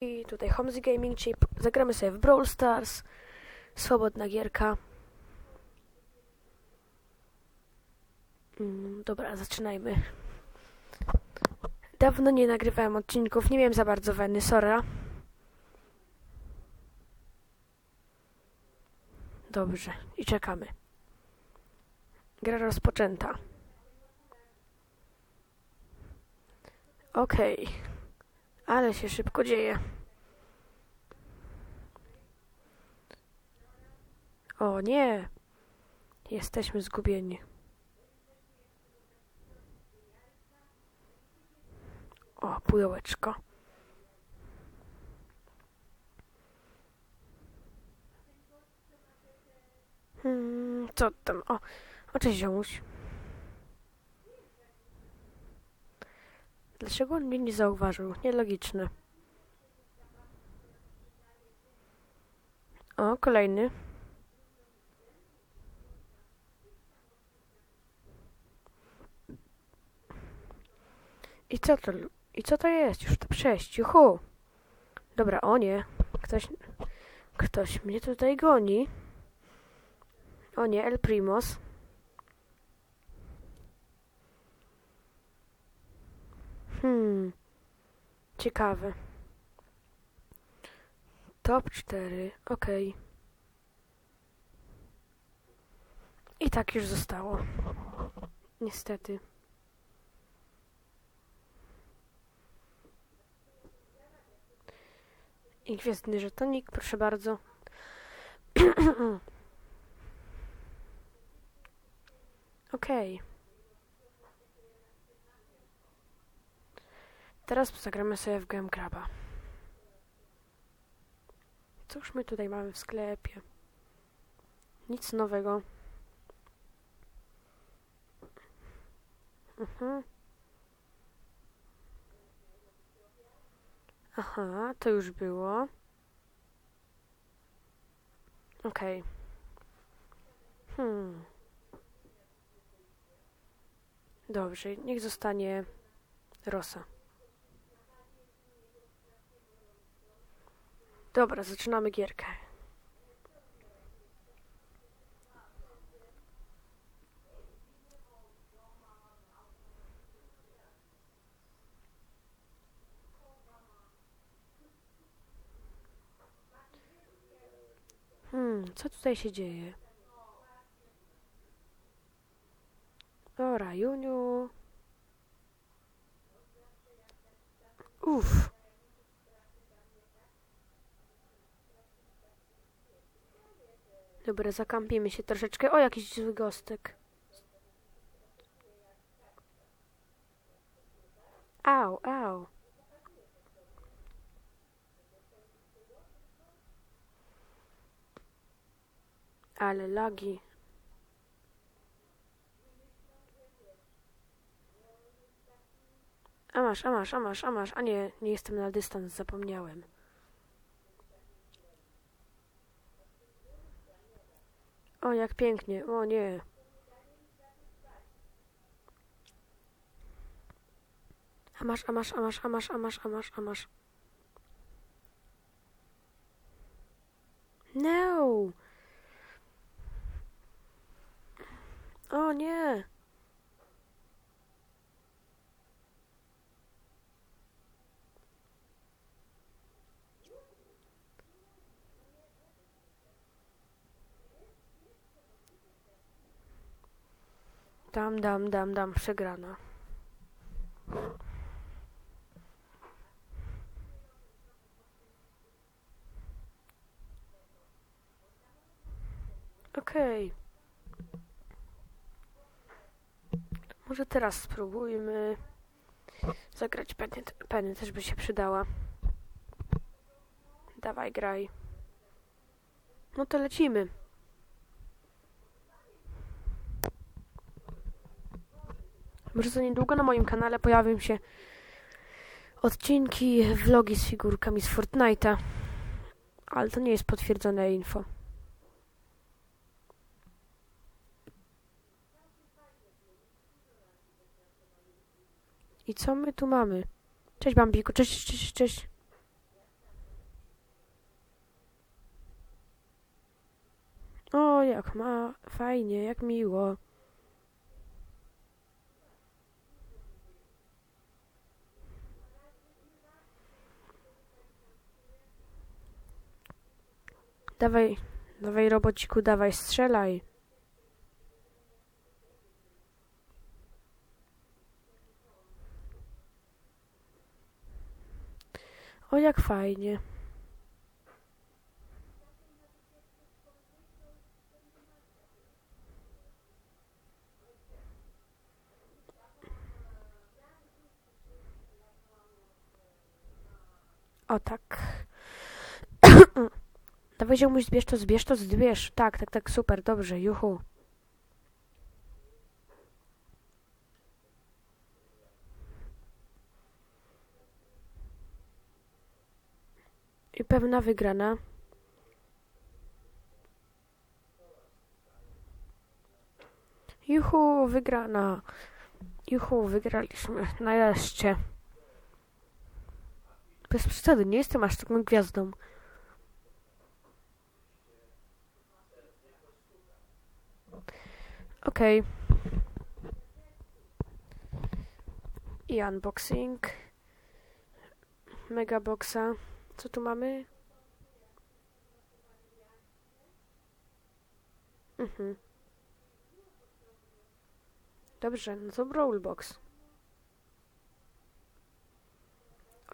I tutaj Homzy Gaming, czyli zagramy sobie w Brawl Stars. Swobodna gierka. Mm, dobra, zaczynajmy. Dawno nie nagrywałem odcinków, nie miałem za bardzo weny, sora. Dobrze, i czekamy. Gra rozpoczęta. Okej. Ale się szybko dzieje. O nie! Jesteśmy zgubieni. O, pudełeczko. Hmm, co tam? O, o cześć ziomuś. Dlaczego on mnie nie zauważył? Nielogiczne. O, kolejny. I co to? I co to jest? Już to przejść. Juhu. Dobra, o nie. Ktoś... Ktoś mnie tutaj goni. O nie, El Primos. Hmm. Ciekawe. Top 4. Okej. I tak już zostało. Niestety. I gwiezdny żetonik, proszę bardzo. Okej. Teraz zagramy sobie w Game Graba. Cóż my tutaj mamy w sklepie? Nic nowego. Mhm. Aha, to już było. Okej. Hmm. Dobrze, niech zostanie Rosa. Dobra, zaczynamy gierkę. Hmm, co tutaj się dzieje? Dobra, Juniu. Uff. Dobra, zakampimy się troszeczkę. O, jakiś zły gostek. Au, au. Ale lagi. A masz, a masz, a masz, a masz. A nie, nie jestem na dystans, zapomniałem. O, jak pięknie. O nie. A masz, a masz, a masz, a masz, a masz, a masz, a masz. No! O nie! Dam, dam, dam, dam, przegrana. Okej. Może teraz spróbujmy zagrać Penny. Penny też by się przydała. Dawaj, graj. No to lecimy. Bardzo niedługo na moim kanale pojawią się odcinki, vlogi z figurkami z Fortnite'a, ale to nie jest potwierdzone info. I co my tu mamy? Cześć Bambiku, cześć, cześć, cześć. O, jak ma, fajnie, jak miło. Dawaj, dawaj robociku, dawaj, strzelaj. O, jak fajnie. O tak. Dawaj ziomuś, zbierz to, zbierz to, zbierz. Tak, tak, tak, super, dobrze, juhu. I pewna wygrana. Juhu, wygrana. Juhu, wygraliśmy. Nareszcie. Bez przesady, nie jestem aż taką gwiazdą. Okej. I unboxing. Megaboxa. Co tu mamy? Mhm. Dobrze, no to Brawlbox.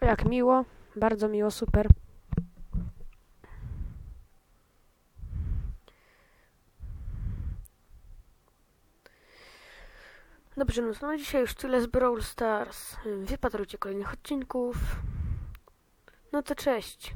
O, jak miło. Bardzo miło, super. Dobrze, no to na dzisiaj już tyle z Brawl Stars. Wypatrujcie kolejnych odcinków. No to cześć.